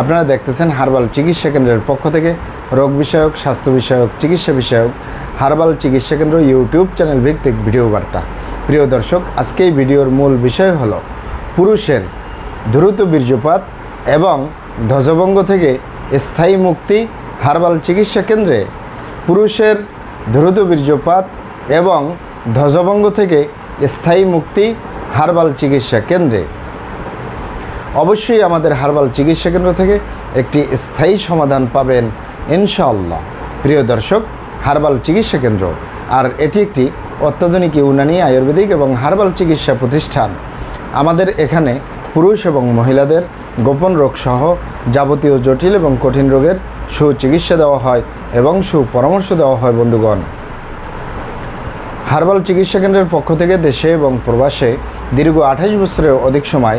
আপনারা দেখতেছেন হার্বাল চিকিৎসা কেন্দ্রের পক্ষ থেকে রোগ বিষয়ক, স্বাস্থ্য বিষয়ক, চিকিৎসা বিষয়ক, হার্বাল চিকিৎসা কেন্দ্র ইউটিউব চ্যানেল ভিত্তিক ভিডিও বার্তা। প্রিয় দর্শক, আজকে এই ভিডিওর মূল বিষয় হলো পুরুষের দ্রুত বীর্যপাত এবং ধ্বজভঙ্গ থেকে স্থায়ী মুক্তি হার্বাল চিকিৎসা কেন্দ্রে পুরুষের দ্রুত বীর্যপাত এবং ধ্বজভঙ্গ থেকে স্থায়ী মুক্তি হার্বাল চিকিৎসা কেন্দ্রে। অবশ্যই আমাদের হার্বাল চিকিৎসা কেন্দ্র থেকে একটি স্থায়ী সমাধান পাবেন, ইনশাআল্লাহ। প্রিয় দর্শক, হার্বাল চিকিৎসা কেন্দ্র, আর এটি একটি অত্যাধুনিক ইউনানি আয়ুর্বেদিক এবং হার্বাল চিকিৎসা প্রতিষ্ঠান। আমাদের এখানে পুরুষ এবং মহিলাদের গোপন রোগ সহ যাবতীয় জটিল এবং কঠিন রোগের সুচিকিৎসা দেওয়া হয় এবং সুপরামর্শ দেওয়া হয় বন্ধুগণ। হার্বাল চিকিৎসা কেন্দ্রের পক্ষ থেকে দেশে এবং প্রবাসে দীর্ঘ আঠাশ বছরের অধিক সময়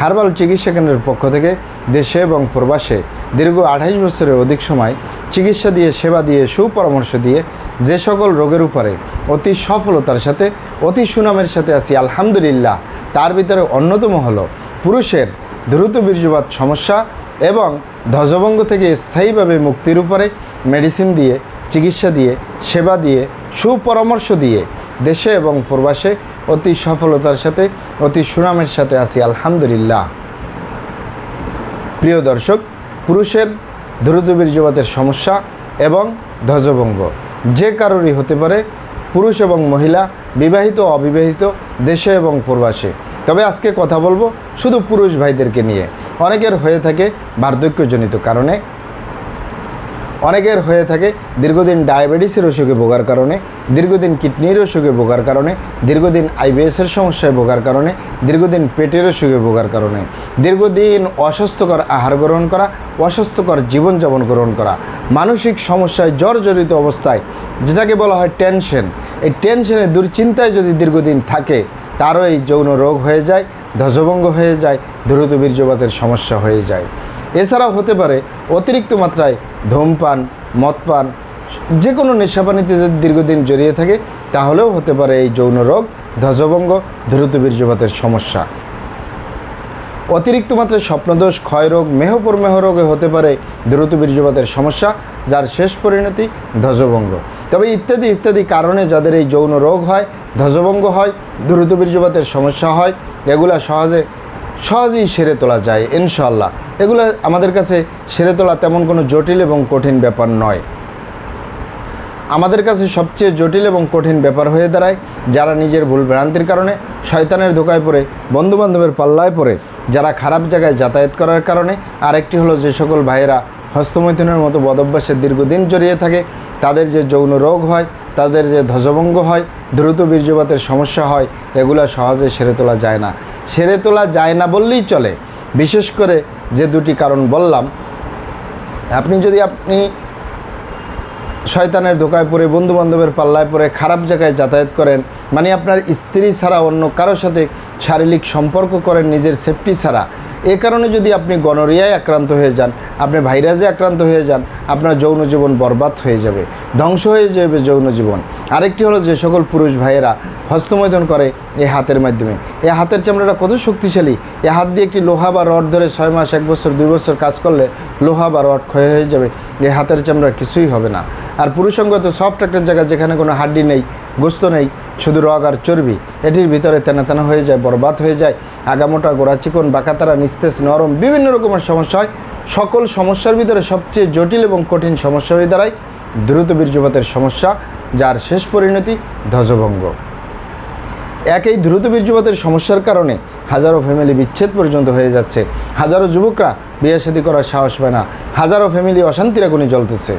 হার্বাল চিকিৎসা কেন্দ্রের পক্ষ থেকে দেশে এবং প্রবাসে দীর্ঘ আঠাইশ বছরের অধিক সময় চিকিৎসা দিয়ে, সেবা দিয়ে, সুপরামর্শ দিয়ে যে সকল রোগের উপরে অতি সফলতার সাথে, অতি সুনামের সাথে আছি, আলহামদুলিল্লাহ। তার ভিতরে অন্যতম হলো পুরুষের দ্রুত বীর্যপাত সমস্যা এবং ধ্বজভঙ্গ থেকে স্থায়ীভাবে মুক্তির উপরে মেডিসিন দিয়ে, চিকিৎসা দিয়ে, সেবা দিয়ে, সুপরামর্শ দিয়ে দেশে এবং প্রবাসে অতি সফলতার সাথে, অতি সুনামের সাথে আছি, আলহামদুলিল্লাহ। প্রিয় দর্শক, পুরুষের দ্রুত বীর্যপাতের সমস্যা এবং ধ্বজভঙ্গ। যে কারোরই হতে পারে, পুরুষ এবং মহিলা, বিবাহিত অবিবাহিত, দেশে এবং প্রবাসে। তবে আজকে কথা বলব শুধু পুরুষ ভাইদেরকে নিয়ে। অনেকের হয়ে থাকে বার্ধক্যজনিত কারণে অনেকের হয়ে থাকে দীর্ঘদিন ডায়াবেটিসের অসুখে ভোগার কারণে, দীর্ঘদিন কিডনির অসুখে ভোগার কারণে, দীর্ঘদিন আইবিএসের সমস্যায় ভোগার কারণে, দীর্ঘদিন পেটের অসুখে ভোগার কারণে। দীর্ঘদিন অস্বাস্থ্যকর আহার গ্রহণ করা, অস্বাস্থ্যকর জীবনযাপন গ্রহণ করা। মানসিক সমস্যায় জর্জরিত অবস্থায়, যেটাকে বলা হয় টেনশন। এই টেনশনে দুশ্চিন্তায় যদি দীর্ঘদিন থাকে, তারও এই যৌন রোগ হয়ে যায়, ধ্বজভঙ্গ হয়ে যায়, দ্রুত বীর্যপাতের সমস্যা হয়ে যায়। এছাড়াও হতে পারে অতিরিক্ত মাত্রায় ধূমপান, মদপান যে কোনো নেশাপানিতে যদি দীর্ঘদিন জড়িয়ে থাকে, তাহলেও হতে পারে এই যৌন রোগ, ধ্বজভঙ্গ, দ্রুত বীর্যপাতের সমস্যা। অতিরিক্ত মাত্রায় স্বপ্নদোষ, ক্ষয়রোগ, মেহপরমেহ রোগে হতে পারে দ্রুত বীর্যপাতের সমস্যা, যার শেষ পরিণতি ধ্বজভঙ্গ। তবে ইত্যাদি ইত্যাদি কারণে যাদের এই যৌন রোগ হয়, ধ্বজভঙ্গ হয়, দ্রুত বীর্যপাতের সমস্যা হয়, এগুলা সহজে সহজেই সেরে তোলা যায় ইনশাল্লাহ এগুলো আমাদের কাছে সেরে তোলা তেমন কোনো জটিল এবং কঠিন ব্যাপার নয়। আমাদের কাছে সবচেয়ে জটিল এবং কঠিন ব্যাপার হয়ে দাঁড়ায় যারা নিজের ভুল ভ্রান্তির কারণে শয়তানের ধোকায় পড়ে, বন্ধুবান্ধবের পাল্লায় পড়ে, যারা খারাপ জায়গায় যাতায়াত করার কারণে, আরেকটি হলো যে সকল ভাইয়েরা হস্তমৈথুনের মতো বদভ্যাসে দীর্ঘদিন জড়িয়ে থাকে, তাদের যে যৌন রোগ হয়, তাদের যে ধ্বজভঙ্গ হয়, দ্রুত বীর্যপাতের সমস্যা হয়, এগুলো সহজে সেরে তোলা যায় না। সেরে তোলা যায় না বললেই চলে। বিশেষ করে যে দুটি কারণ বললাম। আপনি যদি আপনি শয়তানের ধোকায় পড়ে, বন্ধুবান্ধবের পাল্লায় পড়ে, খারাপ জায়গায় যাতায়াত করেন মানে আপনার স্ত্রী ছাড়া অন্য কারোর সাথে শারীরিক সম্পর্ক করেন, নিজের সেফটি ছাড়া এ কারণে যদি আপনি গনোরিয়ায় আক্রান্ত হয়ে যান, আপনি ভাইরাসে আক্রান্ত হয়ে যান, আপনার যৌন জীবন বরবাদ হয়ে যাবে, ধ্বংস হয়ে যাবে যৌন জীবন। আরেকটি হলো যে সকল পুরুষ ভাইয়েরা হস্তমৈথন করে এই হাতের মাধ্যমে। এই হাতের চামড়াটা কত শক্তিশালী। এ হাত দিয়ে একটি লোহা বা রড ধরে ছয় মাস, এক বছর, দুই বছর কাজ করলে লোহা বা রড ক্ষয় হয়ে যাবে। এই হাতের চামড়া কিছুই হবে না। আর পুরুষঙ্গ তো সফট একটা জায়গা যেখানে কোনো হাড্ডি নেই গোস্ত নেই, শুধু রগ আর চর্বি। এটির ভিতরে তেনা তেনা হয়ে যায়, বরবাদ হয়ে যায়, আগামোটা গোড়া চিকন, বাঁকাতারা, নিস্তেজ, নরম, বিভিন্ন রকমের সমস্যা হয়। সকল সমস্যার ভিতরে সবচেয়ে জটিল এবং কঠিন সমস্যা হয়ে দাঁড়ায় দ্রুত বীর্যপাতের সমস্যা, যার শেষ পরিণতি ধ্বজভঙ্গ। একই দ্রুত বীর্যপাতের সমস্যার কারণে হাজারো ফ্যামিলি বিচ্ছেদ পর্যন্ত হয়ে যাচ্ছে। হাজারো যুবকরা বিয়ে শাদী করার সাহস পায় না। হাজারো ফ্যামিলি অশান্তির আগুনে জ্বলতেছে।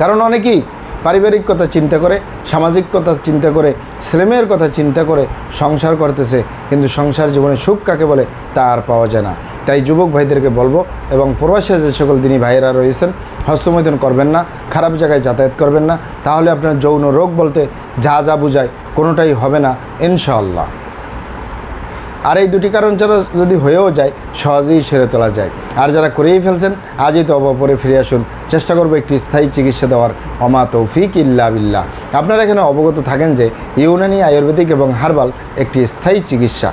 কারণ অনেকেই পারিবারিক কথা চিন্তা করে সামাজিক কথা চিন্তা করে শ্রেমের কথা চিন্তা করে সংসার করতেছে। কিন্তু সংসার জীবনে সুখ কাকে বলে? তা আর পাওয়া যায় না। তাই যুবক ভাইদেরকে বলব এবং প্রবাসী যে সকল দিনী ভাইয়েরা রয়েছেন হস্তমৈদন করবেন না, খারাপ জায়গায় যাতায়াত করবেন না। তাহলে আপনার যৌন রোগ বলতে যা যা বুঝায় কোনোটাই হবে না, ইনশাআল্লাহ। আর এই দুটি কারণ ছাড়া যদি হয়েও যায়, সহজেই সেরে তোলা যায়। আর যারা করেই ফেলছেন, আজই তো অবপরে ফিরে আসুন। চেষ্টা করব একটি স্থায়ী চিকিৎসা দেওয়ার। অমা তৌফিক ইল্লা বিল্লাহ। আপনারা এখানে অবগত থাকেন যে, ইউনানি আয়ুর্বেদিক এবং হার্বাল একটি স্থায়ী চিকিৎসা।